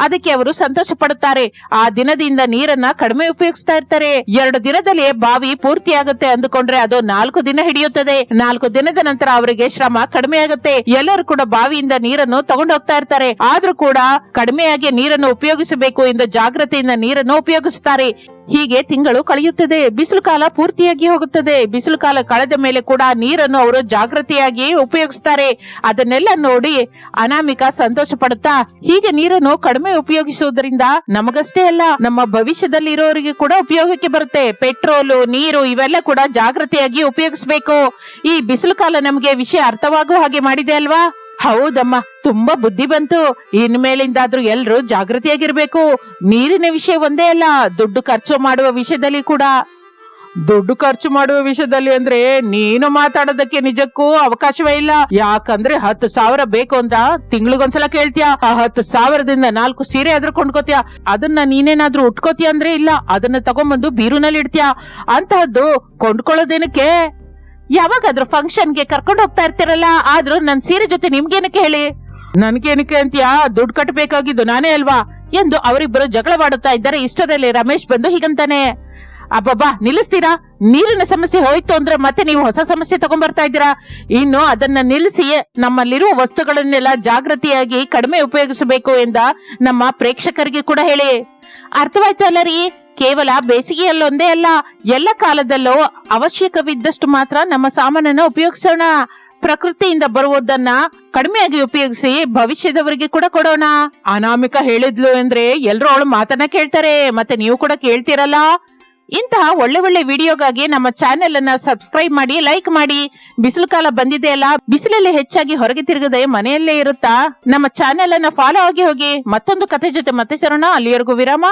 ಅದಕ್ಕೆ ಅವರು ಸಂತೋಷ ಪಡುತ್ತಾರೆ. ಆ ದಿನದಿಂದ ನೀರನ್ನ ಕಡಿಮೆ ಉಪಯೋಗಿಸ್ತಾ ಇರ್ತಾರೆ. ಎರಡು ದಿನದಲ್ಲಿ ಬಾವಿ ಪೂರ್ತಿ ಆಗುತ್ತೆ ಅಂದುಕೊಂಡ್ರೆ ಅದು ನಾಲ್ಕು ದಿನ ಹಿಡಿಯುತ್ತದೆ. ನಾಲ್ಕು ದಿನದ ನಂತರ ಅವರಿಗೆ ಶ್ರಮ ಕಡಿಮೆ ಆಗುತ್ತೆ. ಎಲ್ಲರೂ ಕೂಡ ಬಾವಿಯಿಂದ ನೀರನ್ನು ತಗೊಂಡು ಹೋಗ್ತಾ ಇರ್ತಾರೆ. ಆದ್ರೂ ಕೂಡ ಕಡಿಮೆಯಾಗಿ ನೀರನ್ನು ಉಪಯೋಗಿಸಬೇಕು ಎಂದು ಜಾಗ್ರತೆಯಿಂದ ನೀರನ್ನು ಉಪಯೋಗಿಸುತ್ತಾರೆ. ಹೀಗೆ ತಿಂಗಳು ಕಳೆಯುತ್ತದೆ. ಬಿಸಿಲು ಕಾಲ ಪೂರ್ತಿಯಾಗಿ ಹೋಗುತ್ತದೆ. ಬಿಸಿಲು ಕಾಲ ಕಳೆದ ಮೇಲೆ ಕೂಡ ನೀರನ್ನು ಅವರು ಜಾಗೃತಿಯಾಗಿ ಉಪಯೋಗಿಸ್ತಾರೆ ಅದನ್ನೆಲ್ಲ ನೋಡಿ ಅನಾಮಿಕ ಸಂತೋಷ ಪಡುತ್ತಾ, ಹೀಗೆ ನೀರನ್ನು ಕಡಿಮೆ ಉಪಯೋಗಿಸುವುದರಿಂದ ನಮಗಷ್ಟೇ ಅಲ್ಲ, ನಮ್ಮ ಭವಿಷ್ಯದಲ್ಲಿ ಇರೋರಿಗೆ ಕೂಡ ಉಪಯೋಗಕ್ಕೆ ಬರುತ್ತೆ. ಪೆಟ್ರೋಲು, ನೀರು ಇವೆಲ್ಲ ಕೂಡ ಜಾಗೃತಿಯಾಗಿ ಉಪಯೋಗಿಸಬೇಕು. ಈ ಬಿಸಿಲು ಕಾಲ ನಮಗೆ ವಿಷಯ ಅರ್ಥವಾಗುವ ಹಾಗೆ ಮಾಡಿದೆ ಅಲ್ವಾ? ಹೌದಮ್ಮ, ತುಂಬಾ ಬುದ್ಧಿ ಬಂತು. ಇನ್ಮೇಲಿಂದಾದ್ರೂ ಎಲ್ರು ಜಾಗೃತಿಯಾಗಿರ್ಬೇಕು. ನೀರಿನ ವಿಷಯ ಒಂದೇ ಅಲ್ಲ, ದುಡ್ಡು ಖರ್ಚು ಮಾಡುವ ವಿಷಯದಲ್ಲಿ ಕೂಡ. ದುಡ್ಡು ಖರ್ಚು ಮಾಡುವ ವಿಷಯದಲ್ಲಿ ಅಂದ್ರೆ ನೀನು ಮಾತಾಡೋದಕ್ಕೆ ನಿಜಕ್ಕೂ ಅವಕಾಶವೇ ಇಲ್ಲ. ಯಾಕಂದ್ರೆ ಹತ್ತು ಸಾವಿರ ಬೇಕು ಅಂತ ತಿಂಗಳಿಗೊಂದ್ಸಲ ಕೇಳ್ತೀಯ. ಆ ಹತ್ತು ಸಾವಿರದಿಂದ ನಾಲ್ಕು ಸೀರೆ ಆದ್ರೂ ಕೊಂಡ್ಕೋತೀಯ. ಅದನ್ನ ನೀನೇನಾದ್ರೂ ಉಟ್ಕೋತೀಯ ಅಂದ್ರೆ ಇಲ್ಲ. ಅದನ್ನ ತಗೊಂಬಂದು ಬೀರುನಲ್ಲಿ ಇಡ್ತೀಯ. ಅಂತಹದ್ದು ಕೊಂಡ್ಕೊಳ್ಳೋದೇನಕ್ಕೆ? ಯಾವಾಗಾದ್ರೂ ಫಂಕ್ಷನ್ಗೆ ಕರ್ಕೊಂಡು ಹೋಗ್ತಾ ಇರ್ತೀರಲ್ಲ, ಆದ್ರೂ ನನ್ ಸೀರೆ ಜೊತೆ ನಿಮ್ಗೇನಕ್ಕೆ ಹೇಳಿ? ನನ್ಗೇನಕ್ಕೆ ಅಂತೀಯಾ? ದುಡ್ಡು ಕಟ್ಟಬೇಕಾಗಿದ್ದು ನಾನೇ ಅಲ್ವಾ? ಎಂದು ಅವರಿಬ್ಬರು ಜಗಳವಾಡುತ್ತಾ ಇದ್ದಾರೆ. ಇಷ್ಟರಲ್ಲಿ ರಮೇಶ್ ಬಂದು ಹೀಗಂತಾನೆ, ಅಬ್ಬಬ್ಬಾ, ನಿಲ್ಲಿಸ್ತೀರಾ? ನೀರಿನ ಸಮಸ್ಯೆ ಹೋಯ್ತು ಅಂದ್ರೆ ಮತ್ತೆ ನೀವು ಹೊಸ ಸಮಸ್ಯೆ ತಗೊಂಡ್ಬರ್ತಾ ಇದ್ದೀರಾ? ಇನ್ನು ಅದನ್ನ ನಿಲ್ಲಿಸಿ ನಮ್ಮಲ್ಲಿರುವ ವಸ್ತುಗಳನ್ನೆಲ್ಲ ಜಾಗೃತಿಯಾಗಿ ಕಡಿಮೆ ಉಪಯೋಗಿಸಬೇಕು ಎಂದ ನಮ್ಮ ಪ್ರೇಕ್ಷಕರಿಗೆ ಕೂಡ ಹೇಳಿ. ಅರ್ಥವಾಯ್ತು ಅಲ್ಲ ರೀ ಕೇವಲ ಬೇಸಿಗೆಯಲ್ಲೊಂದೇ ಅಲ್ಲ, ಎಲ್ಲ ಕಾಲದಲ್ಲೂ ಅವಶ್ಯಕವಿದ್ದಷ್ಟು ಮಾತ್ರ ನಮ್ಮ ಸಾಮಾನನ್ನ ಉಪಯೋಗಿಸೋಣ. ಪ್ರಕೃತಿಯಿಂದ ಬರುವುದನ್ನ ಕಡಿಮೆಯಾಗಿ ಉಪಯೋಗಿಸಿ ಭವಿಷ್ಯದವರಿಗೆ ಕೂಡ ಕೊಡೋಣ. ಅನಾಮಿಕ ಹೇಳಿದ್ಲು ಅಂದ್ರೆ ಎಲ್ರು ಅವಳು ಮಾತನ್ನ ಕೇಳ್ತಾರೆ, ಮತ್ತೆ ನೀವು ಕೂಡ ಕೇಳ್ತಿರಲ್ಲ? ಇಂತಹ ಒಳ್ಳೆ ಒಳ್ಳೆ ವಿಡಿಯೋಗಾಗಿ ನಮ್ಮ ಚಾನೆಲ್ ಅನ್ನ ಸಬ್ಸ್ಕ್ರೈಬ್ ಮಾಡಿ ಲೈಕ್ ಮಾಡಿ. ಬಿಸಿಲು ಕಾಲ ಬಂದಿದೆ ಅಲ್ಲ, ಬಿಸಿಲಲ್ಲಿ ಹೆಚ್ಚಾಗಿ ಹೊರಗೆ ತಿರುಗದೆ ಮನೆಯಲ್ಲೇ ಇರುತ್ತಾ? ನಮ್ಮ ಚಾನೆಲ್ ಅನ್ನ ಫಾಲೋ ಆಗಿ ಹೋಗಿ. ಮತ್ತೊಂದು ಕಥೆ ಜೊತೆ ಮತ್ತೆ ಸೇರೋಣ. ಅಲ್ಲಿವರೆಗೂ ವಿರಾಮ.